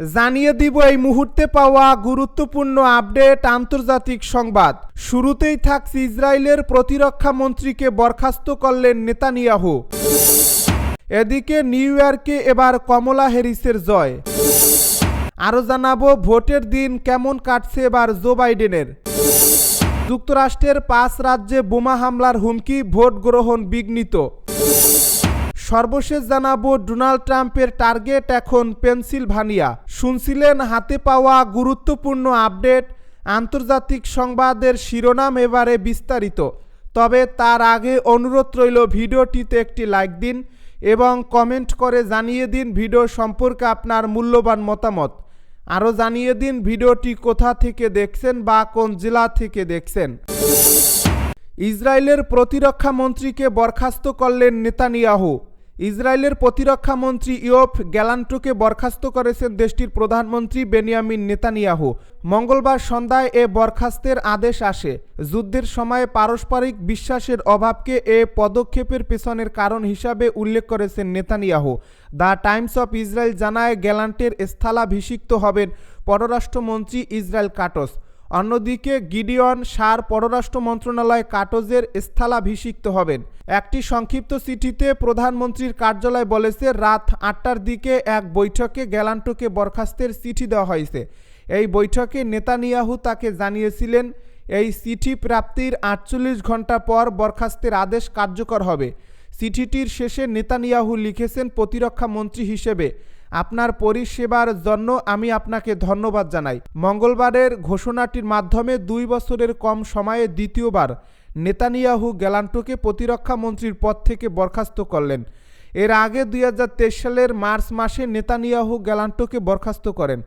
জানিয়ে দিব এই মুহূর্তে পাওয়া গুরুত্বপূর্ণ আপডেট আন্তর্জাতিক সংবাদ। শুরুতেই থাকছে ইসরায়েলের প্রতিরক্ষা মন্ত্রীকে বরখাস্ত করলেন নেতানিয়াহু। এদিকে নিউ ইয়র্কে এবার কমলা হ্যারিসের জয়। আরও জানাব ভোটের দিন কেমন কাটছে এবার জো বাইডেনের। যুক্তরাষ্ট্রের পাঁচ রাজ্যে বোমা হামলার হুমকি, ভোট গ্রহণ বিঘ্নিত। সর্বশেষ জানাব, ডোনাল্ড ট্রাম্পের টার্গেট এখন পেনসিলভানিয়া। শুনছিলেন, হাতে পাওয়া গুরুত্বপূর্ণ আপডেট, আন্তর্জাতিক সংবাদের শিরোনাম এবারে বিস্তারিত। তবে তার আগে অনুরোধ রইল, ভিডিওটিতে একটি লাইক দিন এবং কমেন্ট করে জানিয়ে দিন ভিডিও সম্পর্কে আপনার মূল্যবান মতামত। আরও জানিয়ে দিন ভিডিওটি কোথা থেকে দেখছেন বা কোন জেলা থেকে দেখছেন। ইসরায়েলের প্রতিরক্ষা মন্ত্রীকে বরখাস্ত করলেন নেতানিয়াহু। ইসরায়েলের প্রতিরক্ষা মন্ত্রী ইয়ফ গ্যালান্টোকে বরখাস্ত করেছেন দেশটির প্রধানমন্ত্রী বেনিয়ামিন নেতানিয়াহু। মঙ্গলবার সন্ধ্যায় এ বরখাস্তের আদেশ আসে। যুদ্ধের সময়ে পারস্পরিক বিশ্বাসের অভাবকে এ পদক্ষেপের পেছনের কারণ হিসাবে উল্লেখ করেছেন Netanyahu. The Times of Israel জানায়, গ্যালান্টের স্থলাভিষিক্ত হবেন পররাষ্ট্রমন্ত্রী ইসরায়েল কাটস। অন্যদিকে গিডিয়ন সার পররাষ্ট্র মন্ত্রণালয় কাটজের স্থলাভিষিক্ত হবেন। একটি সংক্ষিপ্ত চিঠিতে প্রধানমন্ত্রীর কার্যালয় বলেছে, রাত আটটার দিকে এক বৈঠকে গ্যালান্টোকে বরখাস্তের চিঠি দেওয়া হয়েছে। এই বৈঠকে নেতানিয়াহু তাকে জানিয়েছিলেন, এই চিঠি প্রাপ্তির আটচল্লিশ ঘণ্টা পর বরখাস্তের আদেশ কার্যকর হবে। চিঠিটির শেষে নেতানিয়াহু লিখেছেন, প্রতিরক্ষা মন্ত্রী হিসেবে আপনার পরিষেবার জন্য আমি আপনাকে ধন্যবাদ জানাই। মঙ্গলবারের ঘোষণাটির মাধ্যমে দুই বছরের কম সময়ে দ্বিতীয়বার নেতানিয়াহু গ্যালান্টোকে প্রতিরক্ষা মন্ত্রীর পদ থেকে বরখাস্ত করলেন। এর আগে দুই হাজার তেইশ সালের মার্চ মাসে নেতানিয়াহু গ্যালান্টোকে বরখাস্ত করেন।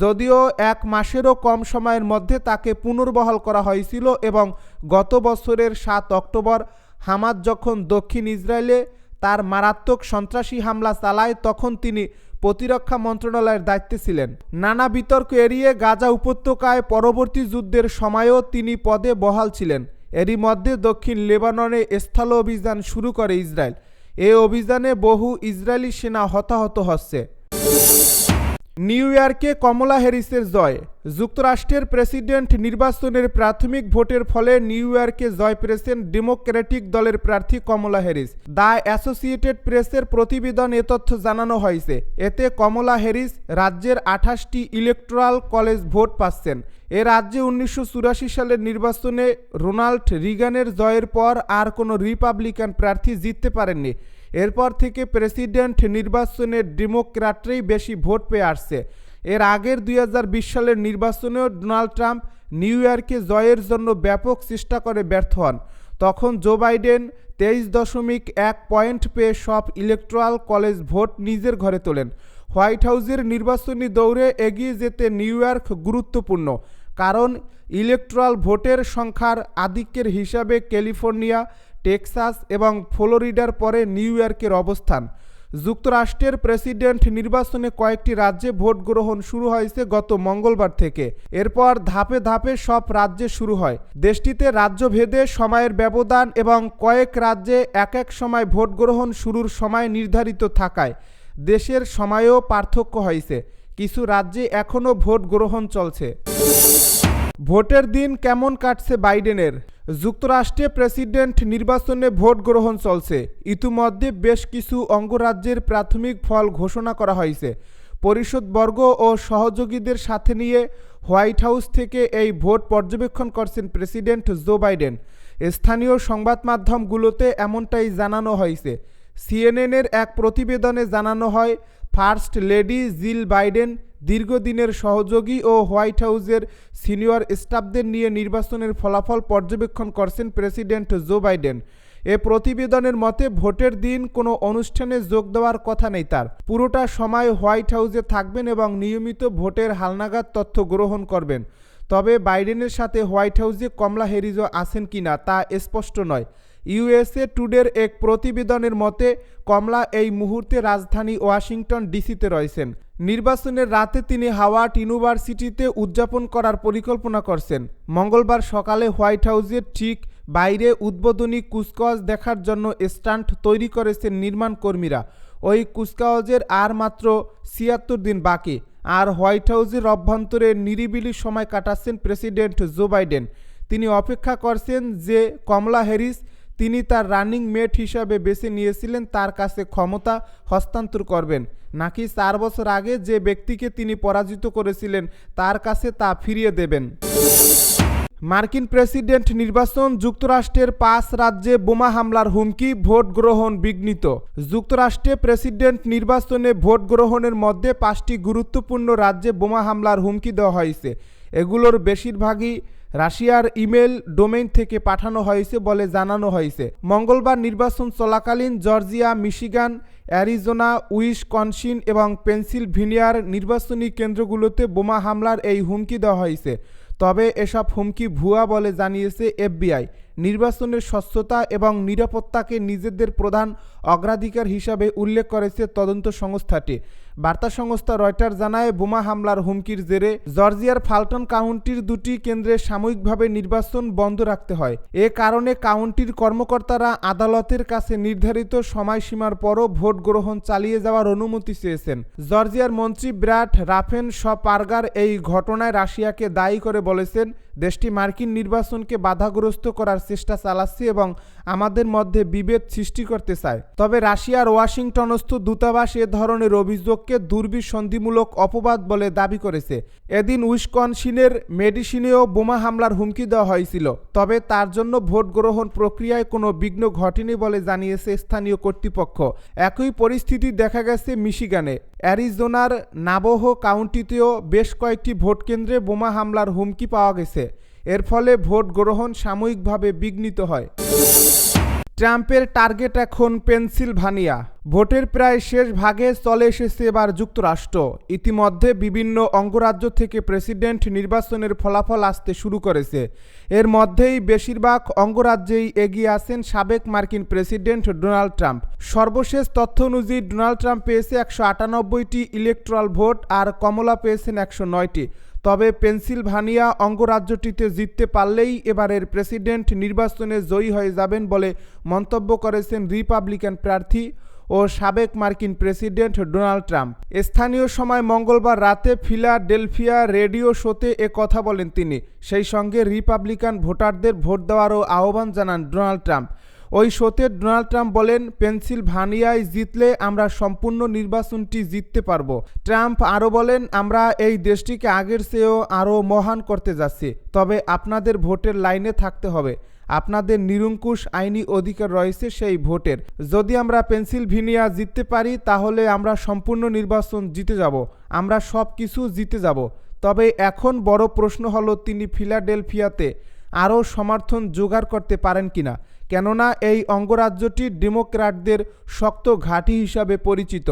যদিও এক মাসেরও কম সময়ের মধ্যে তাকে পুনর্বহাল করা হয়েছিল এবং গত বছরের সাত অক্টোবর হামাদ যখন দক্ষিণ ইসরায়েলে তার মারাত্মক সন্ত্রাসী হামলা চালায়, তখন তিনি প্রতিরক্ষা মন্ত্রণালয়ের দায়িত্বে ছিলেন। নানা বিতর্ক এড়িয়ে গাজা উপত্যকায় পরবর্তী যুদ্ধের সময়ও তিনি পদে বহাল ছিলেন। এরই মধ্যে দক্ষিণ লেবাননে স্থল অভিযান শুরু করে ইসরায়েল। এ অভিযানে বহু ইসরায়েলি সেনা হতাহত হচ্ছে। নিউ ইয়র্কে কমলা হ্যারিসের জয়। যুক্তরাষ্ট্রের প্রেসিডেন্ট নির্বাচনের প্রাথমিক ভোটের ফলে নিউ ইয়র্কে জয় পেয়েছেন ডেমোক্রেটিক দলের প্রার্থী কমলা হ্যারিস। দ্য অ্যাসোসিয়েটেড প্রেসের প্রতিবেদন এ তথ্য জানানো হয়েছে। এতে কমলা হ্যারিস রাজ্যের আঠাশটি ইলেকট্রাল কলেজ ভোট পাচ্ছেন। এ রাজ্যে উনিশশো চুরাশি সালের নির্বাচনে রোনাল্ড রিগানের জয়ের পর আর কোনো রিপাবলিকান প্রার্থী জিততে পারেননি। এরপর থেকে প্রেসিডেন্ট নির্বাচনে ডেমোক্র্যাটরাই বেশি ভোট পেয়ে আসছে। এর আগের দুই হাজার বিশ সালের নির্বাচনেও ডোনাল্ড ট্রাম্প নিউ ইয়র্কে জয়ের জন্য ব্যাপক চেষ্টা করে ব্যর্থ হন। তখন জো বাইডেন তেইশ দশমিক এক পয়েন্ট পেয়ে সব ইলেকট্রাল কলেজ ভোট নিজের ঘরে তোলেন। হোয়াইট হাউসের নির্বাচনী দৌড়ে এগিয়ে যেতে নিউ ইয়র্ক গুরুত্বপূর্ণ, কারণ ইলেকট্রাল ভোটের সংখ্যার আধিক্যের হিসাবে ক্যালিফোর্নিয়া টেক্সাস এবং ফ্লোরিডার পরে নিউ ইয়র্কের অবস্থান। যুক্তরাষ্ট্রের প্রেসিডেন্ট নির্বাচনে কয়েকটি রাজ্যে ভোট গ্রহণ শুরু হয়েছে গত মঙ্গলবার থেকে। এরপর ধাপে ধাপে সব রাজ্যে শুরু হয়। দেশটিতে রাজ্যভেদে সময়ের ব্যবধান এবং কয়েক রাজ্যে এক এক সময় ভোট গ্রহণ শুরুর সময় নির্ধারিত থাকায় দেশের সময়েও পার্থক্য হয়েছে। কিছু রাজ্যে এখনও ভোট গ্রহণ চলছে। ভোটের দিন কেমন কাটছে বাইডেনের? যুক্তরাষ্ট্রে প্রেসিডেন্ট নির্বাচনে ভোট গ্রহণ চলছে। ইতিমধ্যে বেশ কিছু অঙ্গরাজ্যের প্রাথমিক ফল ঘোষণা করা হয়েছে। পরিষদবর্গ ও সহযোগীদের সাথে নিয়ে হোয়াইট হাউস থেকে এই ভোট পর্যবেক্ষণ করছেন প্রেসিডেন্ট জো বাইডেন। স্থানীয় সংবাদ মাধ্যমগুলোতে এমনটাই জানানো হয়েছে। সিএনএনের এক প্রতিবেদনে জানানো হয়, ফার্স্ট লেডি জিল বাইডেন দীর্ঘদিনের সহযোগী ও হোয়াইট হাউসের সিনিয়র স্টাফদের নিয়ে নির্বাচনের ফলাফল পর্যবেক্ষণ করছেন প্রেসিডেন্ট জো বাইডেন। এ প্রতিবেদনের মতে, ভোটের দিন কোনো অনুষ্ঠানে যোগ দেওয়ার কথা নেই তার। পুরোটা সময় হোয়াইট হাউসে থাকবেন এবং নিয়মিত ভোটের হালনাগাদ তথ্য গ্রহণ করবেন। তবে বাইডেনের সাথে হোয়াইট হাউসে কমলা হ্যারিজও আছেন কিনা তা স্পষ্ট নয়। ইউএসএ টুডের এক প্রতিবেদনের মতে, কমলা এই মুহূর্তে রাজধানী ওয়াশিংটন ডিসিতে রয়েছেন। নির্বাচনের রাতে তিনি হাওয়ার্ড ইউনিভার্সিটিতে উদযাপন করার পরিকল্পনা করছেন। মঙ্গলবার সকালে হোয়াইট হাউসের ঠিক বাইরে উদ্বোধনী কুচকাওয়াজ দেখার জন্য স্টান্ট তৈরি করেছেন নির্মাণ কর্মীরা। ওই কুচকাওয়াজের আর মাত্র ছিয়াত্তর দিন বাকি। আর হোয়াইট হাউসের অভ্যন্তরে নিরিবিলি সময় কাটাচ্ছেন প্রেসিডেন্ট জো বাইডেন। তিনি অপেক্ষা করছেন যে কমলা হ্যারিস তিনি তার রানিং মেট হিসাবে বেছে নিয়েছিলেন, তার কাছে ক্ষমতা হস্তান্তর করবেন। নাকি চার বছর আগে যে ব্যক্তিকে তিনি পরাজিত করেছিলেন, তার কাছে তা ফিরিয়ে দেবেন? মার্কিন প্রেসিডেন্ট নির্বাচন, যুক্তরাষ্ট্রের পাঁচ রাজ্যে বোমা হামলার হুমকি, ভোট গ্রহণ বিঘ্নিত। যুক্তরাষ্ট্রে প্রেসিডেন্ট নির্বাচনে ভোট গ্রহণের মধ্যে পাঁচটি গুরুত্বপূর্ণ রাজ্যে বোমা হামলার হুমকি দেওয়া হয়েছে। এগুলোর বেশিরভাগই রাশিয়ার ইমেল ডোমেইন থেকে পাঠানো হয়েছে বলে জানানো হয়েছে। মঙ্গলবার নির্বাচন চলাকালীন জর্জিয়া, মিশিগান, অ্যারিজোনা উইসকনসিন এবং পেনসিলভেনিয়ার নির্বাচনী কেন্দ্রগুলোতে বোমা হামলার এই হুমকি দেওয়া হয়েছে। তবে এসব হুমকি ভুয়া বলে জানিয়েছে এফবিআই। নির্বাচনের স্বচ্ছতা এবং নিরাপত্তাকে নিজেদের প্রধান অগ্রাধিকার হিসাবে উল্লেখ করেছে তদন্ত সংস্থাটি। বার্তা সংস্থা রয়টার জানায়, বোমা হামলার হুমকির জেরে জর্জিয়ার ফাল্টন কাউন্টির দুটি কেন্দ্রে সাময়িকভাবে নির্বাচন বন্ধ রাখতে হয়। এ কারণে কাউন্টির কর্মকর্তারা আদালতের কাছে নির্ধারিত সময়সীমার পরও ভোট গ্রহণ চালিয়ে যাওয়ার অনুমতি চেয়েছেন। জর্জিয়ার মন্ত্রী ব্র্যাট রাফেন পার্গার এই ঘটনায় রাশিয়াকে দায়ী করে বলেছেন, দেশটি মার্কিন নির্বাচনকে বাধাগ্রস্ত করার চেষ্টা চালাচ্ছে এবং আমাদের মধ্যে বিভেদ সৃষ্টি করতে চায়। তবে রাশিয়ার ওয়াশিংটনস্থ দূতাবাস এ ধরনের অভিযোগকে দুর্বিসন্ধিমূলক অপবাদ বলে দাবি করেছে। এদিন উইসকনসিনের মেডিসিনেও বোমা হামলার হুমকি দেওয়া হয়েছিল। তবে তার জন্য ভোট গ্রহণ প্রক্রিয়ায় কোনো বিঘ্ন ঘটেনি বলে জানিয়েছে স্থানীয় কর্তৃপক্ষ। একই পরিস্থিতি দেখা গেছে মিশিগানে। অ্যারিজোনার নাবোহ কাউন্টিতেও বেশ কয়েকটি ভোট কেন্দ্রে বোমা হামলার হুমকি পাওয়া গেছে। এর ফলে ভোট গ্রহণ সাময়িকভাবে বিঘ্নিত হয়। ট্রাম্পের টার্গেট এখন পেনসিলভানিয়া। ভোটের প্রায় শেষ ভাগে চলে এসেছে এবার যুক্তরাষ্ট্র। ইতিমধ্যে বিভিন্ন অঙ্গরাজ্য থেকে প্রেসিডেন্ট নির্বাচনের ফলাফল আসতে শুরু করেছে। এর মধ্যেই বেশিরভাগ অঙ্গরাজ্যেই এগিয়ে আছেন সাবেক মার্কিন প্রেসিডেন্ট ডোনাল্ড ট্রাম্প। সর্বশেষ তথ্য অনুযায়ী, ডোনাল্ড ট্রাম্প পেয়েছে একশো আটানব্বইটি ইলেকট্রাল ভোট আর কমলা পেয়েছেন একশো নয়টি। তবে পেনসিলভানিয়া অঙ্গরাজ্যটিতে জিততে পারলেই এবারের প্রেসিডেন্ট নির্বাচনে জয়ী হয়ে যাবেন বলে মন্তব্য করেছেন রিপাবলিকান প্রার্থী ও সাবেক মার্কিন প্রেসিডেন্ট ডোনাল্ড ট্রাম্প। স্থানীয় সময় মঙ্গলবার রাতে ফিলাডেলফিয়া রেডিও শোতে এ কথা বলেন তিনি। সেই সঙ্গে রিপাবলিকান ভোটারদের ভোট দেওয়ারও আহ্বান জানান ডোনাল্ড ট্রাম্প। ওই শোতে ডোনাল্ড ট্রাম্প বলেন, পেনসিলভানিয়ায় জিতলে আমরা সম্পূর্ণ নির্বাচনটি জিততে পারব। ট্রাম্প আরও বলেন, আমরা এই দেশটিকে আগের চেয়েও আরও মহান করতে যাচ্ছি, তবে আপনাদের ভোটের লাইনে থাকতে হবে। আপনাদের নিরঙ্কুশ আইনি অধিকার রয়েছে সেই ভোটের। যদি আমরা পেনসিলভেনিয়া জিততে পারি, তাহলে আমরা সম্পূর্ণ নির্বাচন জিতে যাব। আমরা সব কিছু জিতে যাব। তবে এখন বড় প্রশ্ন হলো, তিনি ফিলাডেলফিয়াতে আরও সমর্থন জোগাড় করতে পারেন কিনা? কেননা এই অঙ্গরাজ্যটি ডেমোক্র্যাটদের শক্ত ঘাঁটি হিসাবে পরিচিত।